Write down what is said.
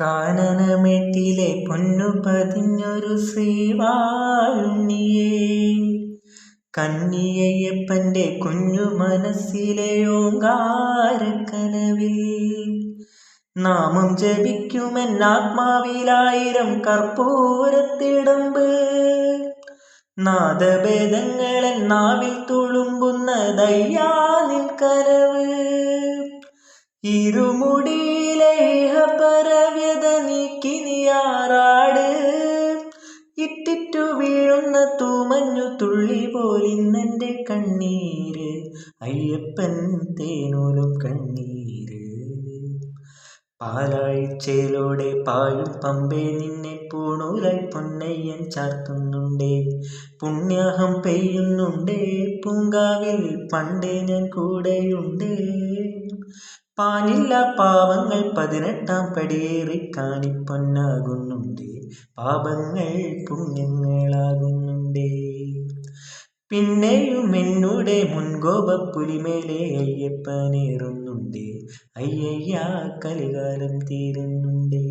കാനനമേട്ടിലെ പൊന്നു പതിഞ്ഞൊരു ശ്രീവാഴുണ്ണിയേ. കന്നിയയ്യപ്പന്റെ കുഞ്ഞു മനസ്സിലെ ഓങ്കാരക്കനവിൽ നാമം ജപിക്കുമെൻ ആത്മാവിലായിരം കർപ്പൂരത്തിടമ്പ്. നാദഭേദങ്ങളെ നാവിൽ തുളുമ്പുന്നതയ്യാ നിൻ കനവ് ഇരുമുടിയിലെ ഇഹപരവ്യത നീക്കി വീഴുന്ന തൂമഞ്ഞു തുള്ളി പോലിന്നെന്റെ കണ്ണീര്. അയ്യപ്പൻ തേനോലും കണ്ണീര്. പാലാഴ്ചയിലൂടെ പായും പമ്പേ നിന്നെ പൂണൂലായി പൊന്നയ്യൻ ചാർത്തുന്നുണ്ടേ. പുണ്യാഹം പെയ്യുന്നുണ്ടേ. പൂങ്കാവിൽ പണ്ടേ ഞാൻ കൂടെയുണ്ടേ. പാനില്ല പാവങ്ങൾ പതിനെട്ടാം പടിയേറി കാണിപ്പൊന്നാകുന്നുണ്ട്. പാപങ്ങൾ പുണ്യങ്ങളാകുന്നുണ്ടേ. പിന്നെയും എന്നോടെ മുൻകോപപ്പുലിമേലെ അയ്യപ്പനേറുന്നുണ്ടേ. അയ്യയ്യ കലികാലം തീരുന്നുണ്ടേ.